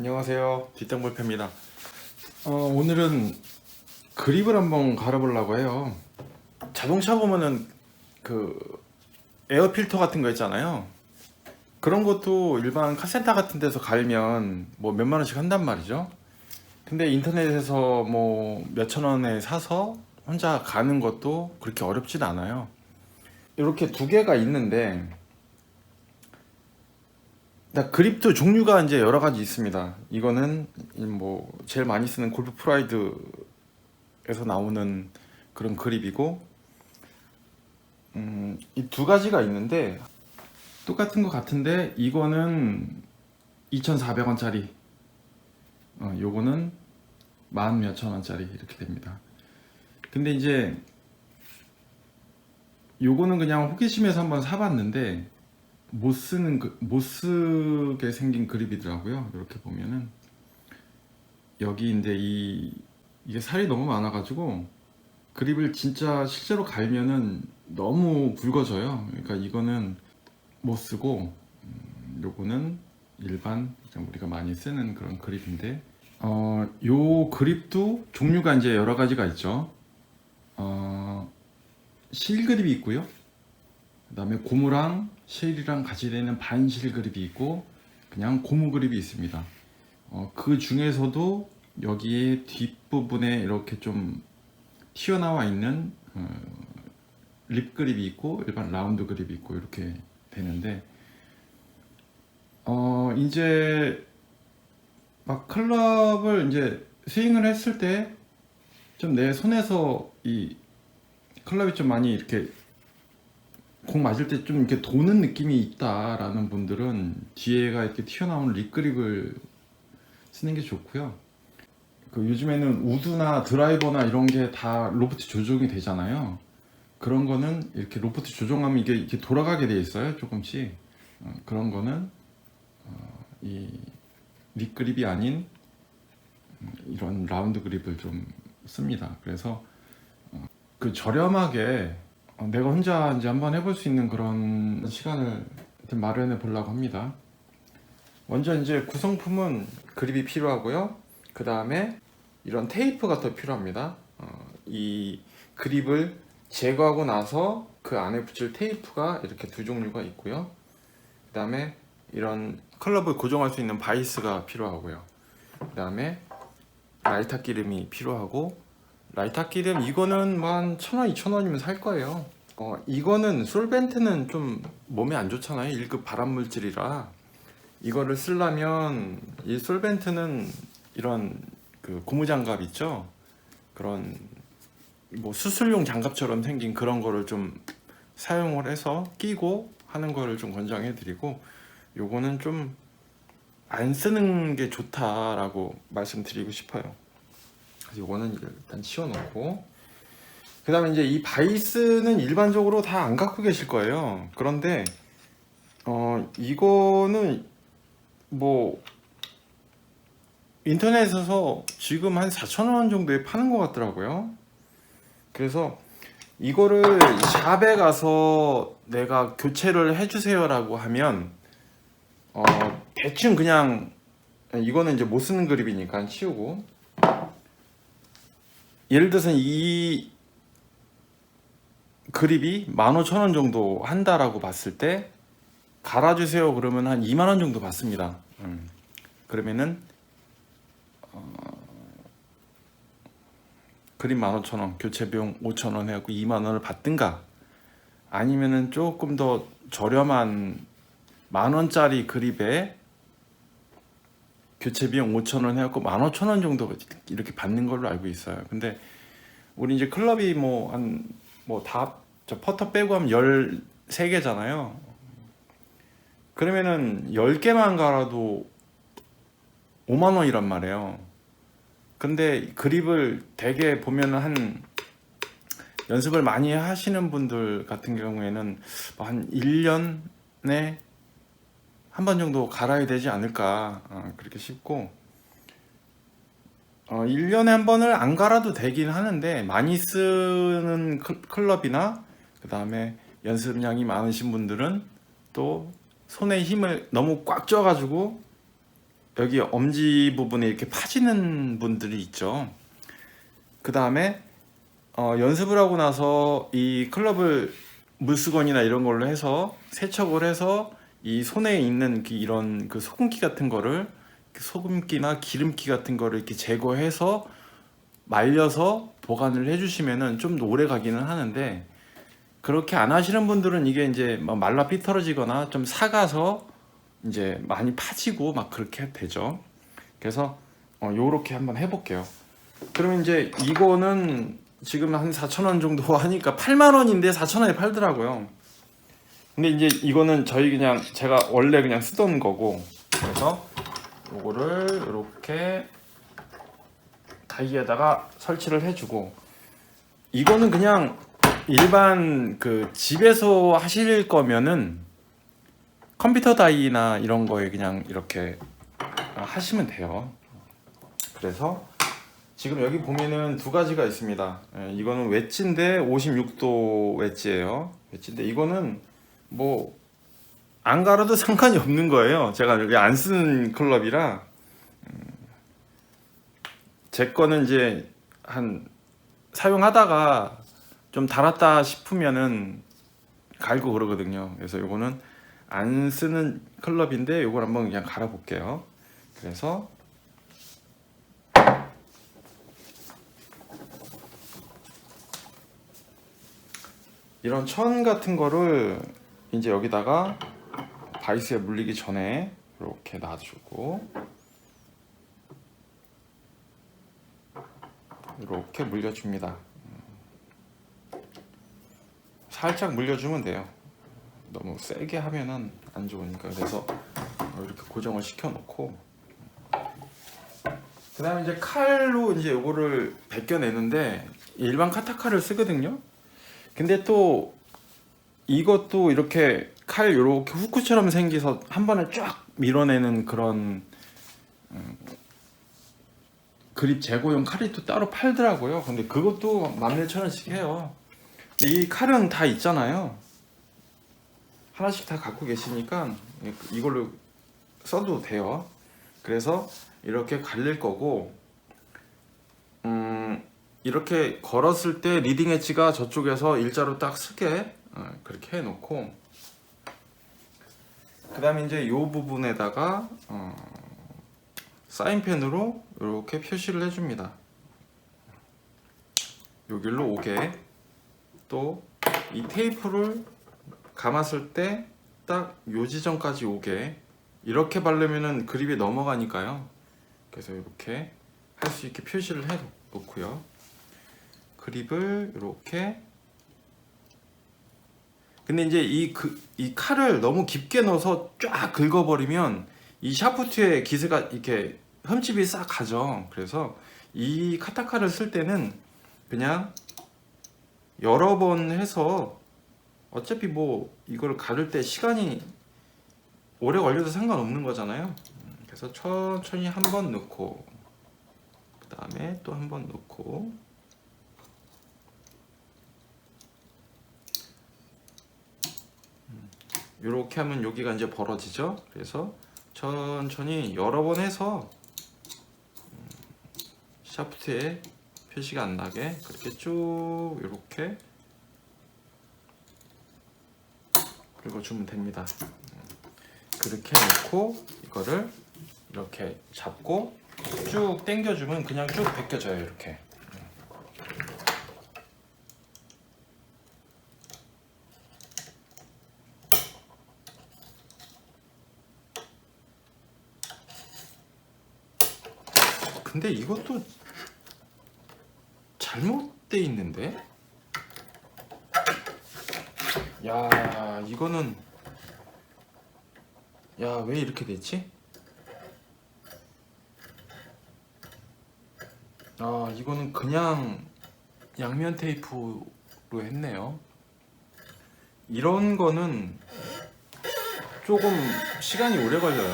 안녕하세요. 뒷땅볼패입니다. 어, 오늘은 그립을 한번 갈아보려고 해요. 자동차 보면은 그 에어 필터 같은 거 있잖아요. 그런 것도 일반 카센터 같은 데서 갈면 뭐 몇만 원씩 한단 말이죠. 근데 인터넷에서 뭐 몇천 원에 사서 혼자 가는 것도 그렇게 어렵진 않아요. 이렇게 두 개가 있는데 나 그립도 종류가 이제 여러 가지 있습니다. 이거는 이뭐 제일 많이 쓰는 골프 프라이드에서 나오는 그런 그립이고, 음, 이 두 가지가 있는데 똑같은 것 같은데 이거는 2,400원짜리, 어, 요거는 만 몇천 원짜리 이렇게 됩니다. 근데 이제 요거는 그냥 호기심에서 한번 사봤는데 못 쓰는 그- 못 쓰게 생긴 그립이더라고요. 이렇게 보면은 여기 이제 이 이게 살이 너무 많아가지고 그립을 진짜 실제로 갈면은 너무 굵어져요. 그러니까 이거는 못 쓰고 음, 요거는 일반 우리가 많이 쓰는 그런 그립인데 어, 요 그립도 종류가 이제 여러 가지가 있죠. 어, 실 그립이 있고요. 그다음에 고무랑 실이랑 같이 되는 반실 그립이 있고 그냥 고무 그립이 있습니다. 어, 그 중에서도 여기에 뒷부분에 이렇게 좀 튀어나와 있는 어, 립 그립이 있고 일반 라운드 그립이 있고 이렇게 되는데 어 이제 막 클럽을 이제 스윙을 했을 때 좀 내 손에서 이 클럽이 좀 많이 이렇게 공 맞을 때 좀 이렇게 도는 느낌이 있다라는 분들은 뒤에가 이렇게 튀어나오는 립그립을 쓰는 게 좋고요. 그 요즘에는 우드나 드라이버나 이런 게 다 로프트 조정이 되잖아요. 그런 거는 이렇게 로프트 조정하면 이게 이렇게 돌아가게 돼 있어요. 조금씩 어, 그런 거는 어, 이 립그립이 아닌 음, 이런 라운드 그립을 좀 씁니다. 그래서 어, 그 저렴하게 어, 내가 혼자 이제 한번 해볼 수 있는 그런 시간을 마련해 보려고 합니다. 먼저 이제 구성품은 그립이 필요하고요. 그 다음에 이런 테이프가 더 필요합니다. 어, 이 그립을 제거하고 나서 그 안에 붙일 테이프가 이렇게 두 종류가 있고요. 그 다음에 이런 클럽을 고정할 수 있는 바이스가 필요하고요. 그 다음에 라이터 기름이 필요하고 라이터 기름 이거는 뭐한 천원 이천 원이면 살 거예요. 어 이거는 솔벤트는 좀 몸에 안 좋잖아요. 1급 발암 물질이라 이거를 쓰려면 이 솔벤트는 이런 그 고무 장갑 있죠. 그런 뭐 수술용 장갑처럼 생긴 그런 거를 좀 사용을 해서 끼고 하는 거를 좀 권장해 드리고 요거는 좀 안 쓰는 게 좋다라고 말씀드리고 싶어요. 이거는 일단 치워놓고 그 다음에 이제 이 바이스는 일반적으로 다 안 갖고 계실 거예요. 그런데 어 이거는 뭐 인터넷에서 지금 한 4,000원 정도에 파는 것 같더라고요. 그래서 이거를 샵에 가서 내가 교체를 해주세요 라고 하면 어 대충 그냥 이거는 이제 못 쓰는 그립이니까 치우고 예를 들어서 이 그립이 15,000원 정도 한다라고 봤을 때 갈아주세요 그러면 한 2만 원 정도 받습니다. 음. 그러면은 어, 그립 15,000원, 교체 비용 5,000원 해갖고 2만 원을 받든가 아니면은 조금 더 저렴한 만 원짜리 그립에 교체 비용 5천 원 해갖고 15,000원 정도 이렇게 받는 걸로 알고 있어요. 근데 우리 이제 클럽이 뭐 한 뭐 다 저 퍼터 빼고 하면 13개잖아요. 그러면은 10개만 갈아도 5만 원이란 말이에요. 근데 그립을 대개 보면은 한 연습을 많이 하시는 분들 같은 경우에는 뭐한 1년에 한 번 정도 갈아야 되지 않을까 어, 그렇게 싶고 어, 1년에 한 번을 안 갈아도 되긴 하는데 많이 쓰는 클- 클럽이나 그 다음에 연습량이 많으신 분들은 또 손에 힘을 너무 꽉 쪄가지고 여기 엄지 부분에 이렇게 파지는 분들이 있죠. 그 다음에 어, 연습을 하고 나서 이 클럽을 물수건이나 이런 걸로 해서 세척을 해서 이 손에 있는 그 이런 그 소금기 같은 거를 그 소금기나 기름기 같은 거를 이렇게 제거해서 말려서 보관을 해주시면은 좀더 오래 가기는 하는데 그렇게 안 하시는 분들은 이게 이제 막 말라 삐뚤어지거나 좀 삭아서 이제 많이 파지고 막 그렇게 되죠. 그래서 어, 요렇게 한번 해볼게요. 그러면 이제 이거는 지금 한 4,000원 정도 하니까 8만 원인데 4,000원에 팔더라고요. 근데 이제 이거는 저희 그냥 제가 원래 그냥 쓰던 거고 그래서 요거를 이렇게 다이에다가 설치를 해주고 이거는 그냥 일반 그 집에서 하실 거면은 컴퓨터 다이나 이런 거에 그냥 이렇게 하시면 돼요. 그래서 지금 여기 보면은 두 가지가 있습니다. 예, 이거는 웨지인데 56도 웨지예요. 웨지인데 이거는 뭐 안 갈아도 상관이 없는 거예요. 제가 안 쓰는 클럽이라 음, 제 거는 이제 한 사용하다가 좀 달았다 싶으면은 갈고 그러거든요. 그래서 이거는 안 쓰는 클럽인데 이걸 한번 그냥 갈아 볼게요. 그래서 이런 천 같은 거를 이제 여기다가 바이스에 물리기 전에 이렇게 놔주고 이렇게 물려줍니다. 살짝 물려주면 돼요. 너무 세게 하면은 안 좋으니까 그래서 이렇게 고정을 시켜 놓고 그 다음에 이제 칼로 이제 요거를 벗겨내는데 일반 카타칼을 쓰거든요. 근데 또 이것도 이렇게 칼 요렇게 후크처럼 생겨서 한 번에 쫙 밀어내는 그런 음, 그립 제거용 칼이 또 따로 팔더라고요. 근데 그것도 만 몇 천 원씩 해요. 이 칼은 다 있잖아요. 하나씩 다 갖고 계시니까 이걸로 써도 돼요. 그래서 이렇게 갈릴 거고, 음, 이렇게 걸었을 때 리딩 엣지가 저쪽에서 일자로 딱 어, 그렇게 해놓고, 그 다음에 이제 이 부분에다가 어, 사인펜으로 이렇게 표시를 해줍니다. 여기로 오게 또 이 테이프를 감았을 때 딱 요 지점까지 오게 이렇게 바르면은 그립이 넘어가니까요. 그래서 이렇게 할 수 있게 표시를 해 놓고요. 그립을 이렇게 근데 이제 이, 그, 이 칼을 너무 깊게 넣어서 쫙 긁어버리면 이 샤프트에 기세가 이렇게 흠집이 싹 가죠. 그래서 이 카타칼을 쓸 때는 그냥 여러 번 해서 어차피 뭐 이걸 가를 때 시간이 오래 걸려도 상관없는 거잖아요. 음, 그래서 천천히 한 번 넣고 그 다음에 또 한 번 넣고 이렇게 하면 여기가 이제 벌어지죠. 그래서 천천히 여러 번 해서 음, 샤프트에 표시가 안 나게 그렇게 쭉 이렇게 긁어주면 됩니다. 그렇게 놓고 이거를 이렇게 잡고 쭉 당겨주면 그냥 쭉 벗겨져요 이렇게. 근데 이것도 잘못돼 있는데? 야 이거는 야 왜 이렇게 됐지? 아 이거는 그냥 양면 테이프로 했네요 이런 거는 조금 시간이 오래 걸려요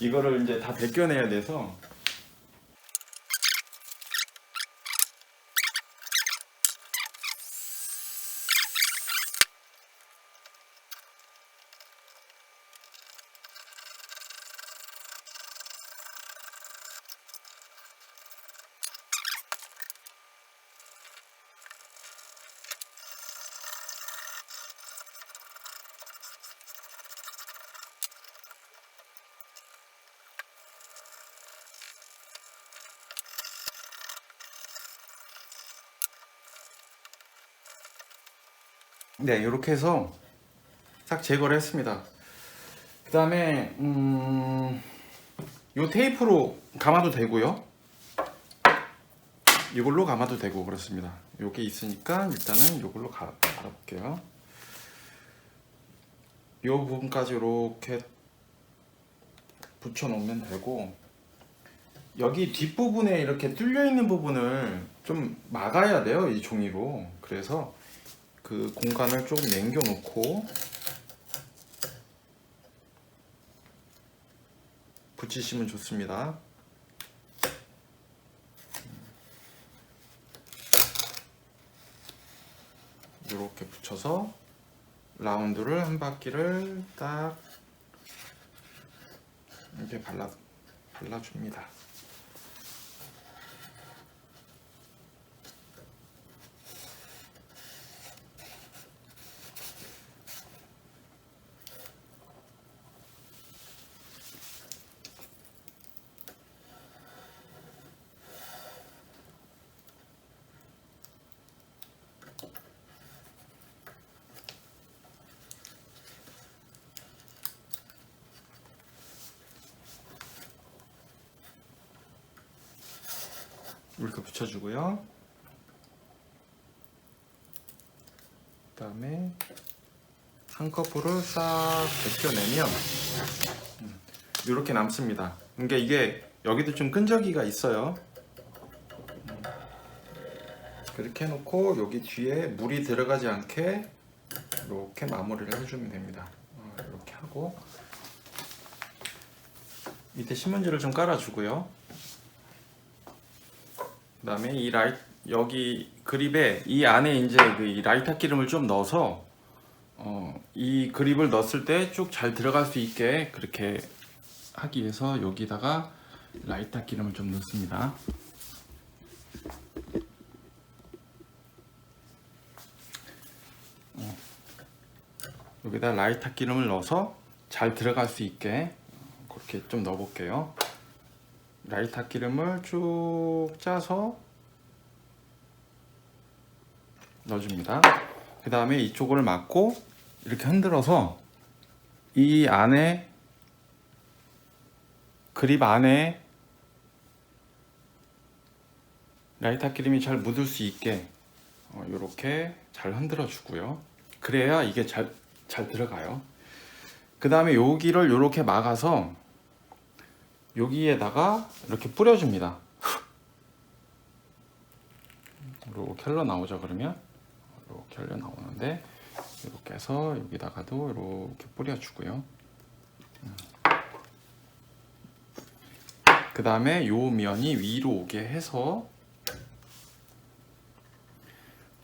이거를 이제 다 벗겨내야 돼서 네, 이렇게 해서 싹 제거를 했습니다. 그 다음에 음, 요 테이프로 감아도 되고요. 이걸로 감아도 되고 그렇습니다. 요게 있으니까 일단은 이걸로 갈아볼게요. 요 부분까지 이렇게 붙여 놓으면 되고 여기 뒷부분에 이렇게 뚫려 있는 부분을 좀 막아야 돼요 이 종이로 그래서 그 공간을 조금 남겨 놓고 붙이시면 좋습니다 이렇게 붙여서 라운드를 한 바퀴를 딱 이렇게 발라 발라줍니다. 이렇게 붙여주고요. 그 다음에 한꺼풀을 싹 벗겨내면 이렇게 남습니다. 그러니까 이게 여기도 좀 끈적이가 있어요. 음. 그렇게 해놓고 여기 뒤에 물이 들어가지 않게 이렇게 마무리를 해주면 됩니다. 어, 이렇게 하고 밑에 신문지를 좀 깔아주고요. 그다음에 이 라이 여기 그립에 이 안에 이제 그이 라이터 기름을 좀 넣어서 어, 이 그립을 넣었을 때 쭉 잘 들어갈 수 있게 그렇게 하기 위해서 여기다가 라이터 기름을 좀 넣습니다. 어, 여기다 라이터 기름을 넣어서 잘 들어갈 수 있게 그렇게 좀 넣어볼게요. 라이터 기름을 쭉 짜서 넣어줍니다. 그 다음에 이쪽을 막고 이렇게 흔들어서 이 안에 그립 안에 라이터 기름이 잘 묻을 수 있게 이렇게 어, 잘 흔들어 주고요. 그래야 이게 잘, 잘 들어가요. 그 다음에 여기를 이렇게 막아서 여기에다가 이렇게 뿌려줍니다. 이렇게 흘러 나오죠 그러면 이렇게 흘러 나오는데 이렇게 해서 여기다가도 이렇게 뿌려주고요. 그 다음에 요 면이 위로 오게 해서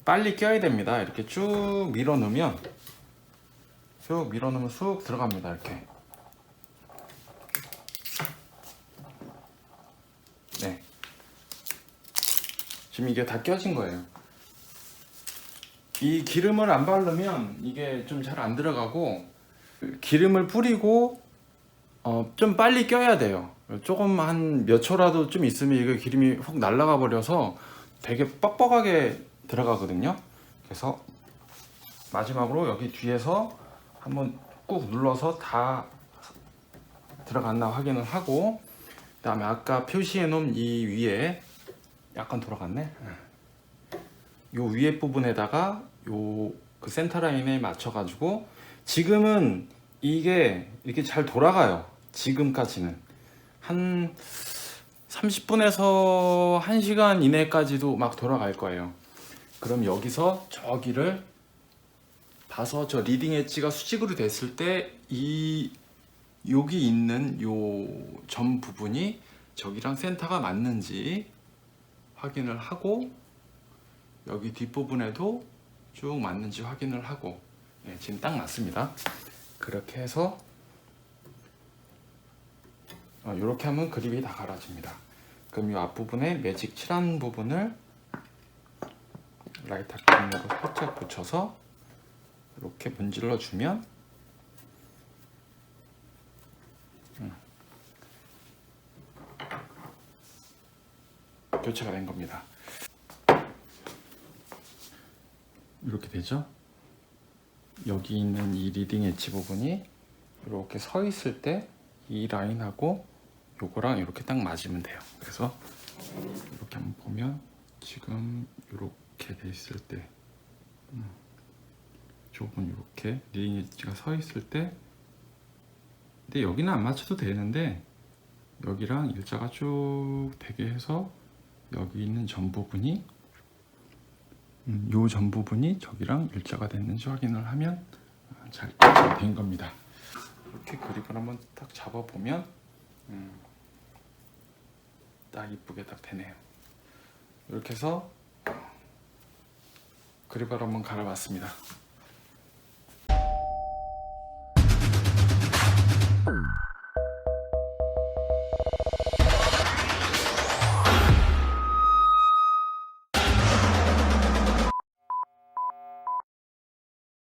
빨리 껴야 됩니다. 이렇게 쭉 밀어 넣으면 쭉 밀어 넣으면 쑥 들어갑니다. 이렇게 네. 지금 이게 다 껴진 거예요. 이 기름을 안 바르면 이게 좀 잘 안 들어가고 기름을 뿌리고 어, 좀 빨리 껴야 돼요. 조금 한 몇 초라도 좀 있으면 이게 기름이 훅 날아가 버려서 되게 뻑뻑하게 들어가거든요. 그래서 마지막으로 여기 뒤에서 한번 꾹 눌러서 다 들어갔나 확인을 하고 그 다음에 아까 표시해 놓은 이 위에 약간 돌아갔네. 요 위에 부분에다가 요 그 센터 라인에 맞춰 가지고 지금은 이게 이렇게 잘 돌아가요. 지금까지는 한 30분에서 1시간 이내까지도 막 돌아갈 거예요. 그럼 여기서 저기를 봐서 저 리딩 엣지가 수직으로 됐을 때 이 여기 있는 요 점 부분이 저기랑 센터가 맞는지 확인을 하고 여기 뒷부분에도 쭉 맞는지 확인을 하고 예, 지금 딱 맞습니다. 그렇게 해서 어, 이렇게 하면 그립이 다 갈아집니다. 그럼 이 앞부분에 매직 칠한 부분을 라이터 기름으로 살짝 붙여서 이렇게 문질러 주면 교체가 된 겁니다. 이렇게 되죠? 여기 있는 이 리딩 엣지 부분이 이렇게 서 있을 때 이 라인하고 요거랑 이렇게 딱 맞으면 돼요. 그래서 이렇게 한번 보면 지금 이렇게 돼 있을 때 음, 좁은 이렇게 리딩 엣지가 서 있을 때 근데 여기는 안 맞춰도 되는데 여기랑 일자가 쭉 되게 해서 여기 있는 전 부분이 음, 요전 부분이 저기랑 일자가 됐는지 확인을 하면 잘 된 겁니다. 이렇게 그립을 한번 딱 잡아 보면 음, 딱 이쁘게 딱 되네요. 이렇게 해서 그립을 한번 갈아봤습니다.